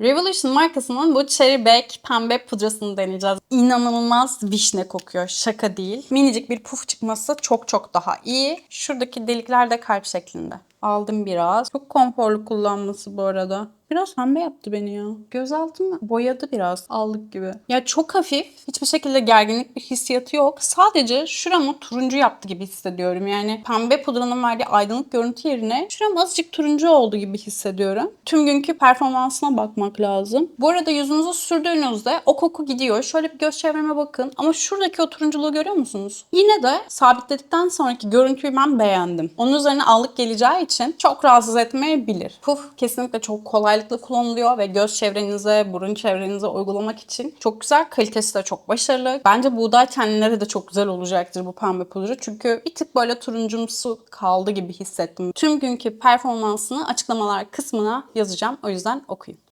Revolution markasının bu Cherry Back pembe pudrasını deneyeceğiz. İnanılmaz vişne kokuyor. Şaka değil. Minicik bir puf çıkması çok çok daha iyi. Şuradaki delikler de kalp şeklinde. Aldım biraz. Çok konforlu kullanması bu arada. Biraz pembe yaptı beni ya. Gözaltımı boyadı biraz. Aldık gibi. Ya çok hafif. Hiçbir şekilde gerginlik bir hissiyatı yok. Sadece şuramı turuncu yaptı gibi hissediyorum. Yani pembe pudranın verdiği aydınlık görüntü yerine şuram azıcık turuncu oldu gibi hissediyorum. Tüm günkü performansına bakmak lazım. Bu arada yüzünüze sürdüğünüzde o koku gidiyor. Şöyle bir göz çevreme bakın. Ama şuradaki o turunculuğu görüyor musunuz? Yine de sabitledikten sonraki görüntüyü ben beğendim. Onun üzerine allık geleceği için çok rahatsız etmeyebilir. Puf kesinlikle çok kolaylıkla kullanılıyor ve göz çevrenize, burun çevrenize uygulamak için çok güzel. Kalitesi de çok başarılı. Bence buğday tenlilere de çok güzel olacaktır bu pembe pudra. Çünkü bir tık böyle turuncumsu kaldı gibi hissettim. Tüm günkü performansını açıklamalar kısmına yazacağım. O yüzden okuyun.